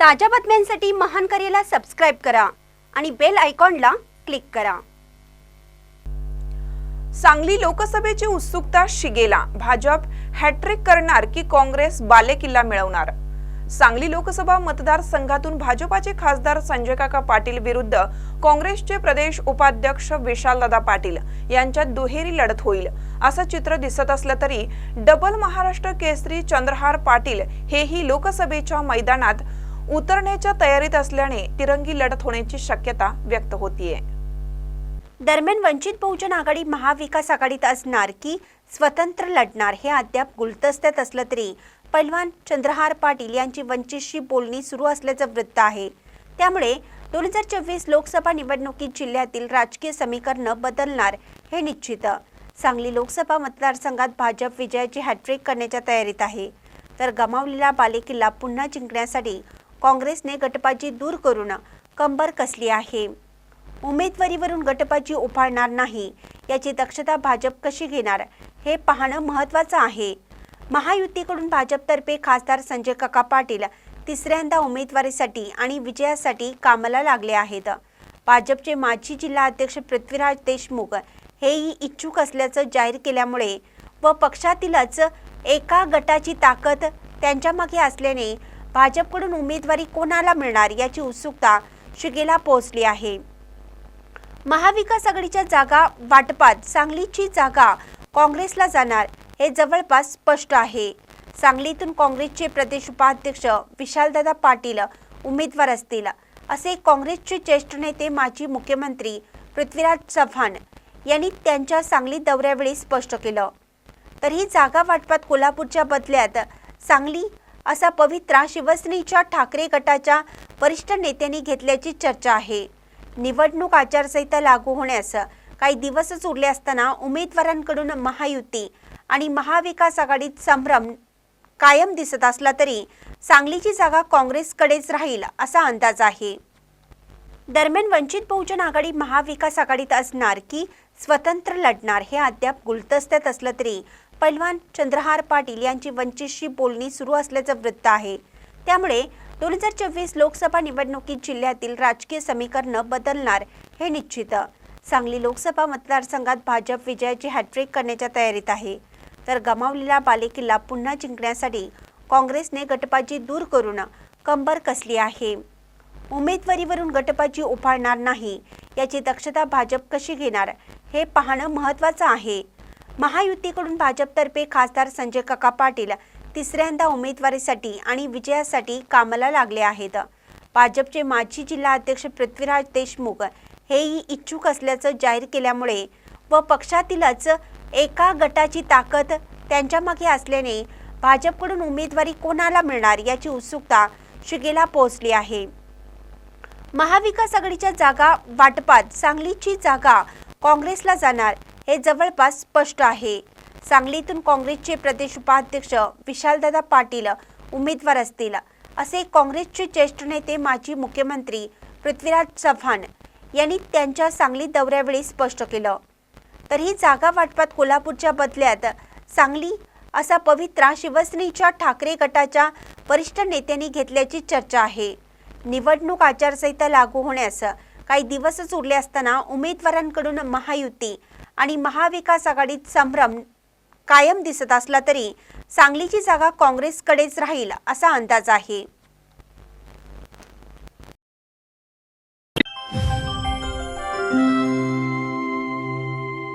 ताज्या बातम्यांसाठी महान करेला सबस्क्राईब करा आणि बेल आयकॉनला क्लिक करा. सांगली लोकसभेची उत्सुकता शिगेला. भाजप हॅट्रिक करणार की काँग्रेस बालेकिल्ला मिळवणार? सांगली लोकसभा मतदारसंघातून भाजपाचे खासदार संजय काका पाटील विरुद्ध काँग्रेसचे प्रदेश उपाध्यक्ष विशालदादा पाटील यांच्यात दुहेरी लढत होईल असं चित्र दिसत असलं तरी डबल महाराष्ट्र केसरी चंद्रहार पाटील हेही लोकसभेच्या मैदानात उतरण्याच्या तयारीत असल्याने तिरंगी लढत होण्याची शक्यता व्यक्त होतीये. दरम्यान वंचित बहुजन आघाडी महाविकास आघाडीत असणार की स्वतंत्र लढणार हे अद्याप गुलदस्त्यात असलं तरी पैलवान चंद्रहार पाटील यांची वंचितशी बोलणी सुरू असल्याचं वृत्त आहे. त्यामुळे दोन हजार चोवीस लोकसभा निवडणुकीत जिल्ह्यातील राजकीय समीकरणं बदलणार हे निश्चित. सांगली लोकसभा मतदारसंघात भाजप विजयाची हॅट्रिक करण्याच्या तयारीत आहे. तर गमावलेला बालेकिल्ला पुन्हा जिंकण्यासाठी काँग्रेसने गटबाजी दूर करून कंबर कसली आहे? उमेदवारीवरून गटबाजी उफाळणार नाही याची दक्षता भाजप कशी घेणार हे पाहणं महत्त्वाचं आहे. महायुतीकडून भाजपतर्फे खासदार संजय काका पाटील तिसऱ्यांदा उमेदवारीसाठी आणि विजयासाठी कामाला लागले आहेत. भाजपचे माजी जिल्हा अध्यक्ष पृथ्वीराज देशमुख हेही इच्छुक असल्याचं जाहीर केल्यामुळे व पक्षातीलच एका गटाची ताकद त्यांच्यामागे असल्याने भाजपकडून उमेदवारी कोणाला मिळणार याची उत्सुकता शिगेला पोहोचली आहे. महाविकास आघाडीच्या जागा वाटपात सांगलीची जागा काँग्रेसला जाणार हे जवळपास स्पष्ट आहे. सांगलीतून काँग्रेसचे प्रदेश उपाध्यक्ष विशालदादा पाटील उमेदवार असतील असे काँग्रेसचे ज्येष्ठ नेते माजी मुख्यमंत्री पृथ्वीराज चव्हाण यांनी त्यांच्या सांगली दौऱ्यावेळी स्पष्ट केलं. तर ही जागा वाटपात कोल्हापूरच्या बदल्यात सांगली असा पवित्रा शिवसेनेच्या ठाकरे गटाच्या वरिष्ठ नेत्यांनी घेतल्याची चर्चा आहे. निवडणूक आचारसंहिता लागू होण्यास काही दिवसच उरले असताना उमेदवारांकडून महायुती आणि महाविकास आघाडीत संभ्रम कायम दिसत असला तरी सांगलीची जागा काँग्रेसकडेच राहील असा अंदाज आहे. दरम्यान वंचित बहुजन आघाडी महाविकास आघाडीत असणार की स्वतंत्र लढणार हे अद्याप गुलदस्त्यात असलं तरी पैलवान चंद्रहार पाटील यांची वंचितशी बोलणी सुरू असल्याचं वृत्त आहे. त्यामुळे दोन हजार चोवीस लोकसभा निवडणुकीत जिल्ह्यातील राजकीय समीकरणं बदलणार हे निश्चित. सांगली लोकसभा मतदारसंघात भाजप विजयाची हॅट्रिक करण्याच्या तयारीत आहे. तर गमावलेला बालेकिल्ला पुन्हा जिंकण्यासाठी काँग्रेसने गटबाजी दूर करून कंबर कसली आहे? उमेदवारीवरून गटबाजी उफाळणार नाही याची दक्षता भाजप कशी घेणार हे पाहणं महत्त्वाचं आहे. महायुतीकडून भाजपतर्फे खासदार संजय काका पाटील तिसऱ्यांदा उमेदवारीसाठी आणि विजयासाठी कामाला लागले आहेत. भाजपचे माजी जिल्हा अध्यक्ष पृथ्वीराज देशमुख हेही इच्छुक असल्याचं जाहीर केल्यामुळे व पक्षातीलच एका गटाची ताकद त्यांच्या मागे असल्याने भाजपकडून उमेदवारी कोणाला मिळणार याची उत्सुकता शिगेला पोहोचली आहे. महाविकास आघाडीच्या जागा वाटपात सांगलीची जागा काँग्रेसला जाणार हे जवळपास स्पष्ट आहे. सांगलीतून काँग्रेसचे प्रदेश उपाध्यक्ष विशालदादा पाटील उमेदवार असतील. असे काँग्रेसचे ज्येष्ठ नेते माजी मुख्यमंत्री पृथ्वीराज चव्हाण यांनी त्यांच्या सांगली दौऱ्यावेळी स्पष्ट केलं. तर ही जागा वाटपात कोल्हापूरच्या बदल्यात सांगली असा पवित्रा शिवसेनेच्या ठाकरे गटाच्या वरिष्ठ नेत्यांनी घेतल्याची चर्चा आहे. निवडणूक आचारसंहिता लागू होण्यास काही दिवसच उरले असताना उमेदवारांकडून महायुती आणि महाविकास आघाडीत संभ्रम कायम दिसत असला तरी सांगलीची जागा काँग्रेसकडेच राहील असा अंदाज आहे.